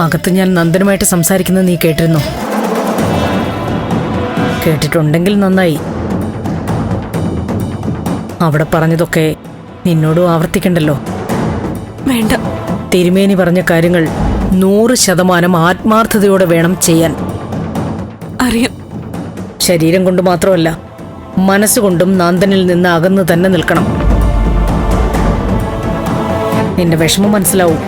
അകത്ത് ഞാൻ നന്ദനുമായിട്ട് സംസാരിക്കുന്നത് നീ കേട്ടിരുന്നോ? കേട്ടിട്ടുണ്ടെങ്കിൽ നന്നായി. അവിടെ പറഞ്ഞതൊക്കെ നിന്നോടും ആവർത്തിക്കണ്ടല്ലോ. വേണ്ട. തിരുമേനി പറഞ്ഞ കാര്യങ്ങൾ നൂറ് ശതമാനം ആത്മാർത്ഥതയോടെ വേണം ചെയ്യാൻ. അറിയാം. ശരീരം കൊണ്ട് മാത്രമല്ല മനസ്സുകൊണ്ടും നന്ദനിൽ നിന്ന് അകന്നു തന്നെ നിൽക്കണം. നിന്റെ വിഷമം മനസ്സിലാവും.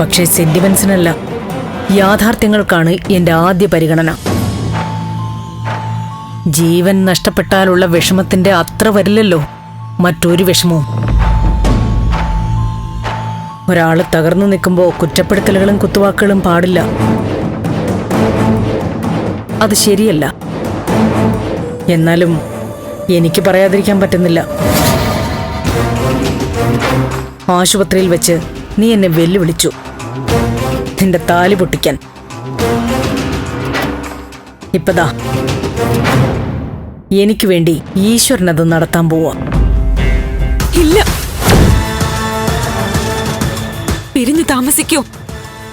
പക്ഷേ സെന്റിമെന്റ്സിനല്ല യാഥാർത്ഥ്യങ്ങൾക്കാണ് എന്റെ ആദ്യ പരിഗണന. ജീവൻ നഷ്ടപ്പെട്ടാലുള്ള വിഷമത്തിന്റെ അത്ര വരില്ലല്ലോ. മറ്റൊരു വിഷമവും. ഒരാൾ തകർന്നു നിൽക്കുമ്പോൾ കുറ്റപ്പെടുത്തലുകളും കുത്തുവാക്കുകളും പാടില്ല. അത് ശരിയല്ല. എന്നാലും എനിക്ക് പറയാതിരിക്കാൻ പറ്റുന്നില്ല. ആശുപത്രിയിൽ വെച്ച് നീ എന്നെ വെല്ലുവിളിച്ചു. നിന്റെ താലി പൊട്ടിക്കാൻ. ഇപ്പതാ. എനിക്ക് വേണ്ടി ഈശ്വരനത് നടത്താൻ പോവാ. ഇല്ല. പിരിഞ്ഞു താമസിക്കോ.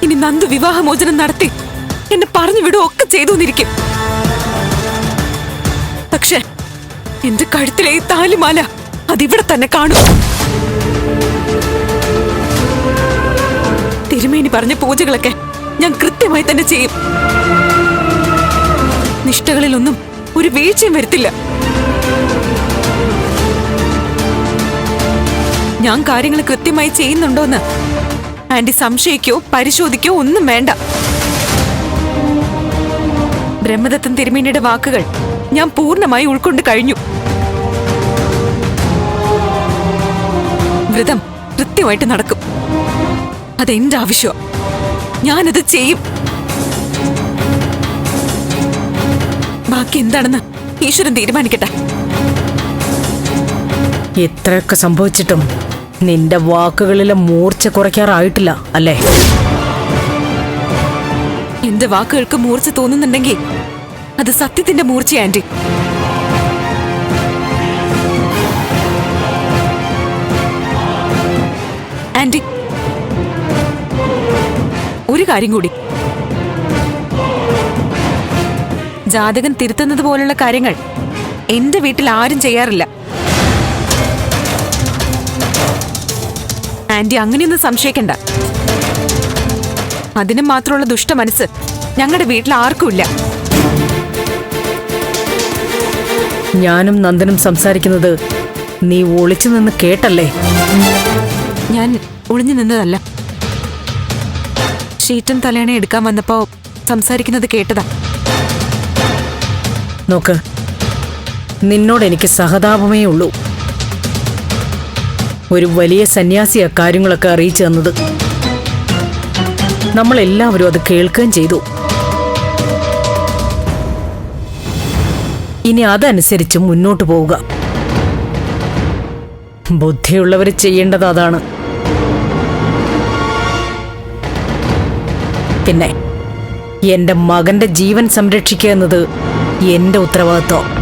ഇനി നന്ദു വിവാഹമോചനം നടത്തി. എന്നെ പറഞ്ഞു വിടോ ഒക്കെ ചെയ്തു ചെയ്തുന്നിരിക്കും. പക്ഷെ എന്റെ കഴുത്തിലെ ഈ താലിമാല അതിവിടെ തന്നെ കാണും. തിരുമേനി പറഞ്ഞ പൂജകളൊക്കെ ഞാൻ കൃത്യമായി തന്നെ ചെയ്യും. നിഷ്ഠകളിലൊന്നും ഒരു വീഴ്ചയും വരുത്തില്ല. ഞാൻ കാര്യങ്ങൾ കൃത്യമായി ചെയ്യുന്നുണ്ടോന്ന് ആന്റി സംശയിക്കോ പരിശോധിക്കോ ഒന്നും വേണ്ട. ബ്രഹ്മദത്തൻ തിരുമേനിയുടെ വാക്കുകൾ ഞാൻ പൂർണമായി ഉൾക്കൊണ്ട് കഴിഞ്ഞു. വ്രതം കൃത്യമായിട്ട് നടക്കും. അതെന്റെ ആവശ്യം ഞാനത് ചെയ്യും. ബാക്കി എന്താണെന്ന് ഈശ്വരൻ തീരുമാനിക്കട്ടെ. ഇത്രയൊക്കെ സംഭവിച്ചിട്ടും നിന്റെ വാക്കുകളിലെ മൂർച്ച കുറയ്ക്കാറായിട്ടില്ല അല്ലേ? എന്റെ വാക്കുകൾക്ക് മൂർച്ച തോന്നുന്നുണ്ടെങ്കിൽ അത് സത്യത്തിന്റെ മൂർച്ച ആന്റി. ആന്റി ഒരു കാര്യം കൂടി. ജാതകൻ തിരുത്തുന്നത് പോലുള്ള കാര്യങ്ങൾ എന്റെ വീട്ടിൽ ആരും ചെയ്യാറില്ല. ആന്റി അങ്ങനെയൊന്നും സംശയിക്കണ്ട. അതിനും മാത്രമുള്ള ദുഷ്ട മനസ്സ് ഞങ്ങളുടെ വീട്ടിൽ ആർക്കുമില്ല ഞാനും നന്ദനും സംസാരിക്കുന്നത് നീ ഒളിച്ചു നിന്ന് കേട്ടല്ലേ? ഞാൻ ഒളിഞ്ഞു നിന്നതല്ല. ഷീറ്റൻ തലേണ എടുക്കാൻ വന്നപ്പോ സംസാരിക്കുന്നത് കേട്ടതാ. നോക്ക് നിന്നോട് എനിക്ക് സഹതാപമേ ഉള്ളൂ. ഒരു വലിയ സന്യാസിയ കാര്യങ്ങളൊക്കെ അറിയിച്ചു തന്നത്. നമ്മളെല്ലാവരും അത് കേൾക്കുകയും ചെയ്തു. ഇനി അതനുസരിച്ച് മുന്നോട്ട് പോവുക. ബുദ്ധിയുള്ളവർ ചെയ്യേണ്ടത് അതാണ്. പിന്നെ എന്റെ മകന്റെ ജീവൻ സംരക്ഷിക്കുക എന്നത് എന്റെ ഉത്തരവാദിത്വം.